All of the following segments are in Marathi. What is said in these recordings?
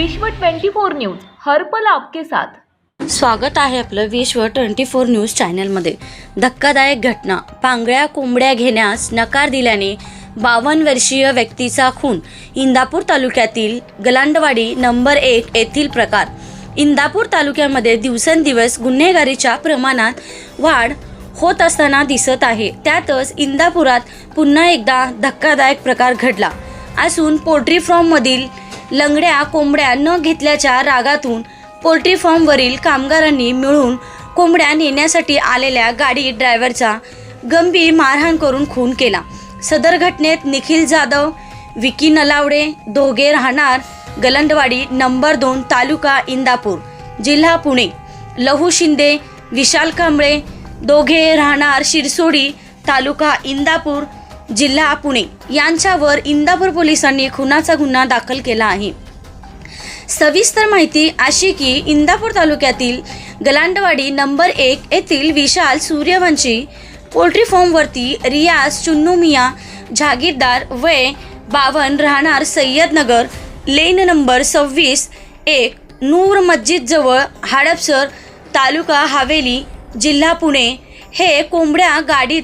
विश्व 24 न्यूज हरपल आपके साथ. स्वागत आहे आपलं विश्व ट्वेंटी फोर न्यूज चॅनलमध्ये. धक्कादायक घटना पांगळ्या कोंबड्या घेण्यास नकार दिल्याने बावन्न वर्षीय व्यक्तीचा खून. इंदापूर तालुक्यातील गलांडवाडी नंबर एक येथील प्रकार. इंदापूर तालुक्यामध्ये दिवसेंदिवस गुन्हेगारीच्या प्रमाणात वाढ होत असताना दिसत आहे. त्यातच इंदापुरात पुन्हा एकदा धक्कादायक प्रकार घडला. असून पोल्ट्री फॉर्ममधील लंगड्या कोंबड्या न घेतल्याच्या रागातून पोल्ट्री फॉर्मवरील कामगारांनी मिळून कोंबड्या नेण्यासाठी आलेल्या गाडी ड्रायव्हरचा गंभीर मारहाण करून खून केला. सदर घटनेत निखिल जाधव विकी नलावडे दोघे राहणार गलंडवाडी नंबर दोन तालुका इंदापूर जिल्हा पुणे. लहू शिंदे विशाल कांबळे दोघे राहणार शिरसोडी तालुका इंदापूर जिल्हा पुणे यांच्यावर इंदापूर पोलिसांनी खुनाचा गुन्हा दाखल केला आहे. सविस्तर माहिती अशी की इंदापूर तालुक्यातील गलांडवाडी नंबर एक येथील विशाल सूर्यवंशी पोल्ट्री फॉर्मवरती रियाज चुन्नुमिया जागीरदार वय बावन राहणार सय्यदनगर लेन नंबर सव्वीस एक नूर मस्जिदजवळ हडपसर तालुका हवेली जिल्हा पुणे. हे कोंबड्या गाडीत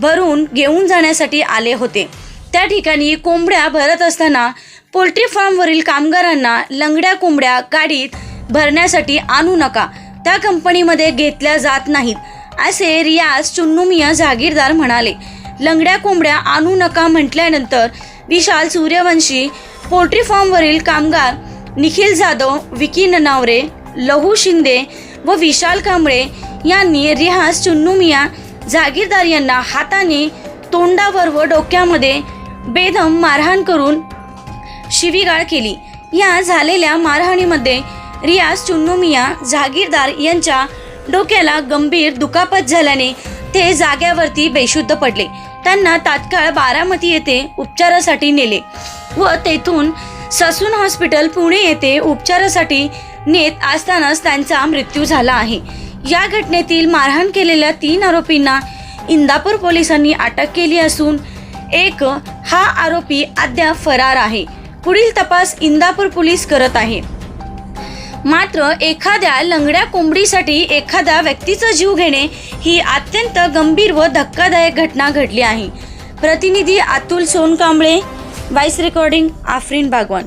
भरून घेऊन जाण्यासाठी आले होते. त्या ठिकाणी कोंबड्या भरत असताना पोल्ट्री फार्मवरील कामगारांना लंगड्या कोंबड्या गाडीत भरण्यासाठी आणू नका. त्या कंपनीमध्ये घेतल्या जात नाहीत असे रियाज चुन्नुमिया जागीरदार म्हणाले. लंगड्या कोंबड्या आणू नका म्हटल्यानंतर विशाल सूर्यवंशी पोल्ट्री फार्मवरील कामगार निखिल जाधव विकी ननावरे लहू शिंदे व विशाल कांबळे यांनी रियाज चुन्नुमिया जागीरदार यांना हाताने तोंडावर व डोक्यामध्ये बेदम मारहाण करून शिवीगाळ केली. या झालेल्या मारहाणीमध्ये रियाज चुन्नुमिया जहागीरदार यांच्या डोक्याला गंभीर दुखापत झाल्याने ते जाग्यावरती बेशुद्ध पडले. त्यांना तात्काळ बारामती येथे उपचारासाठी नेले व तेथून ससून हॉस्पिटल पुणे येथे उपचारासाठी नेत असतानाच त्यांचा मृत्यू झाला आहे. या घटनेतील मारहाण केलेल्या तीन आरोपींना इंदापूर पोलिसांनी अटक केली असून एक हा आरोपी अद्याप फरार आहे. पुढील तपास इंदापूर पोलीस करत आहे. मात्र एखाद्या लंगड्या कोंबडीसाठी एखाद्या व्यक्तीचा जीव घेणे ही अत्यंत गंभीर व धक्कादायक घटना घडली आहे. प्रतिनिधी अतुल सोनकांबळे व्हाईस रेकॉर्डिंग आफरीन बागवान.